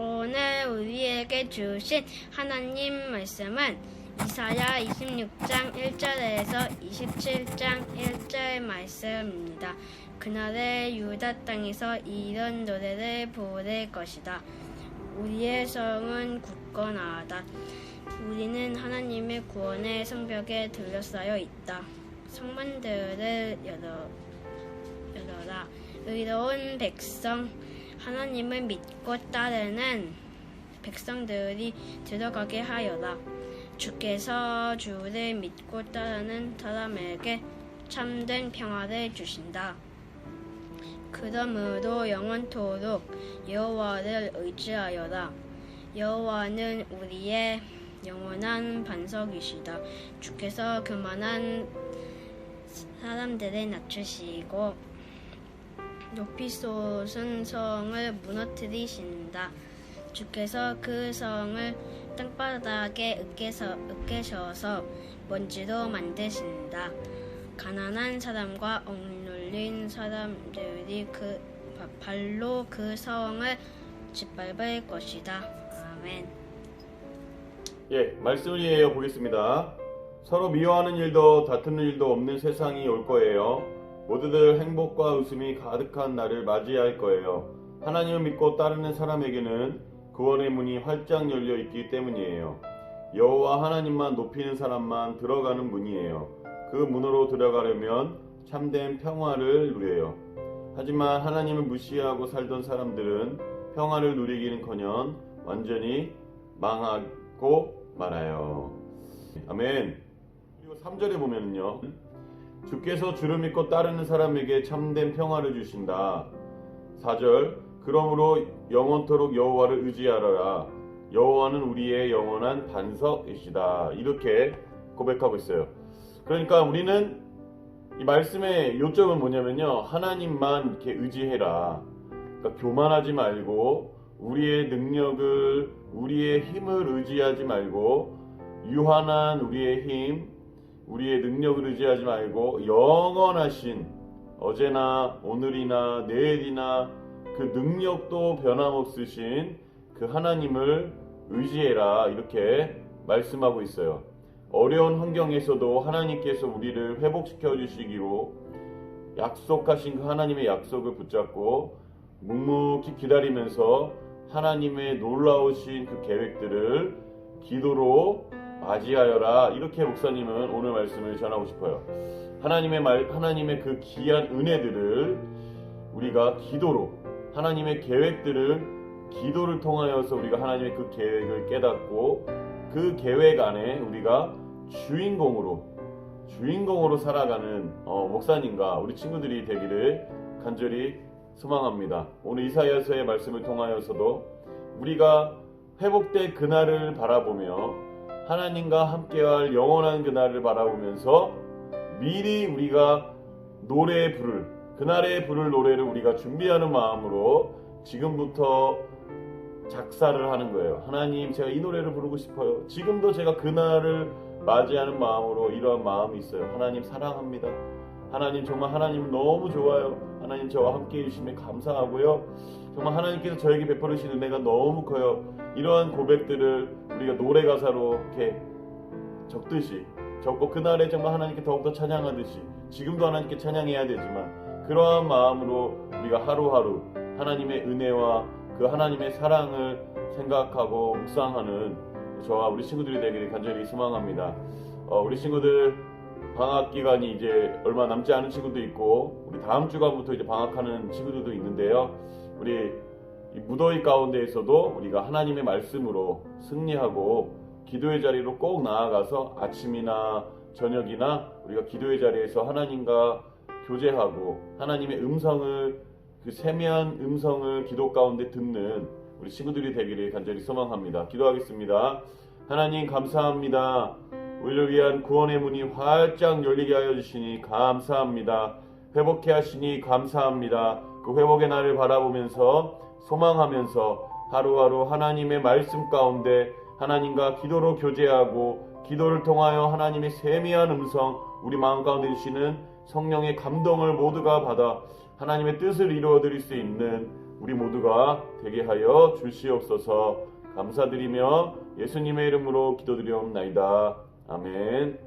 오늘 우리에게 주신 하나님 말씀은 이사야 26장 1절에서 27장 1절 말씀입니다. 그날에 유다 땅에서 이런 노래를 부를 것이다. 우리의 성은 굳건하다. 우리는 하나님의 구원의 성벽에 둘러싸여 있다. 성문들을 열어, 열어라. 의로운 백성, 하나님을 믿고 따르는 백성들이 들어가게 하여라. 주께서 주를 믿고 따르는 사람에게 참된 평화를 주신다. 그러므로 영원토록 여호와를 의지하여라. 여호와는 우리의 영원한 반석이시다. 주께서 그만한 사람들을 낮추시고 높이 솟은 성을 무너뜨리신다. 주께서 그 성을 땅바닥에 으깨서, 으깨셔서 먼지로 만드신다. 가난한 사람과 억눌린 사람들이 그 바- 발로 그 성을 짓밟을 것이다. 아멘. 예, 말씀을 이해해 보겠습니다. 서로 미워하는 일도 다투는 일도 없는 세상이 올 거예요. 모두들 행복과 웃음이 가득한 날을 맞이할 거예요. 하나님을 믿고 따르는 사람에게는 구원의 문이 활짝 열려 있기 때문이에요. 여호와 하나님만 높이는 사람만 들어가는 문이에요. 그 문으로 들어가려면 참된 평화를 누려요. 하지만 하나님을 무시하고 살던 사람들은 평화를 누리기는커녕 완전히 망하고 말아요. 아멘. 그리고 3절에 보면요. 주께서 주를 믿고 따르는 사람에게 참된 평화를 주신다. 4절 그러므로 영원토록 여호와를 의지하라. 여호와는 우리의 영원한 반석이시다. 이렇게 고백하고 있어요. 그러니까 우리는 이 말씀의 요점은 뭐냐면요. 하나님만 이렇게 의지해라. 그러니까 교만하지 말고 우리의 능력을 우리의 힘을 의지하지 말고 유한한 우리의 힘, 우리의 능력을 의지하지 말고 영원하신 어제나 오늘이나 내일이나 그 능력도 변함없으신 그 하나님을 의지해라 이렇게 말씀하고 있어요. 어려운 환경에서도 하나님께서 우리를 회복시켜 주시기로 약속하신 그 하나님의 약속을 붙잡고 묵묵히 기다리면서 하나님의 놀라우신 그 계획들을 기도로 맞이하여라 이렇게 목사님은 오늘 말씀을 전하고 싶어요. 하나님의 말 하나님의 그 귀한 은혜들을 우리가 기도로 하나님의 계획들을 기도를 통하여서 우리가 하나님의 그 계획을 깨닫고 그 계획 안에 우리가 주인공으로 주인공으로 살아가는 어, 목사님과 우리 친구들이 되기를 간절히 소망합니다. 오늘 이사야서의 말씀을 통하여서도 우리가 회복될 그날을 바라보며 하나님과 함께할 영원한 그날을 바라보면서 미리 우리가 노래의 불을 그날의 불을 노래를 우리가 준비하는 마음으로 지금부터 작사를 하는 거예요. 하나님, 제가 이 노래를 부르고 싶어요. 지금도 제가 그날을 맞이하는 마음으로 이러한 마음이 있어요. 하나님 사랑합니다. 하나님 정말 하나님 너무 좋아요. 하나님 저와 함께 해주심에 감사하고요. 정말 하나님께서 저에게 베풀으신 은혜가 너무 커요. 이러한 고백들을 우리가 노래 가사로 이렇게 적듯이 적고 그날에 정말 하나님께 더욱더 찬양하듯이 지금도 하나님께 찬양해야 되지만 그러한 마음으로 우리가 하루하루 하나님의 은혜와 그 하나님의 사랑을 생각하고 묵상하는 저와 우리 친구들이 되기를 간절히 소망합니다. 어, 우리 친구들 방학 기간이 이제 얼마 남지 않은 친구도 있고 우리 다음 주간부터 이제 방학하는 친구들도 있는데요. 우리 이 무더위 가운데에서도 우리가 하나님의 말씀으로 승리하고 기도의 자리로 꼭 나아가서 아침이나 저녁이나 우리가 기도의 자리에서 하나님과 교제하고 하나님의 음성을 그 세미한 음성을 기도 가운데 듣는 우리 친구들이 되기를 간절히 소망합니다. 기도하겠습니다. 하나님 감사합니다. 우리를 위한 구원의 문이 활짝 열리게 하여 주시니 감사합니다. 회복해 하시니 감사합니다. 그 회복의 날을 바라보면서 소망하면서 하루하루 하나님의 말씀 가운데 하나님과 기도로 교제하고 기도를 통하여 하나님의 세미한 음성 우리 마음 가운데 주시는 성령의 감동을 모두가 받아 하나님의 뜻을 이루어 드릴 수 있는 우리 모두가 되게 하여 주시옵소서 감사드리며 예수님의 이름으로 기도드리옵나이다. 아멘.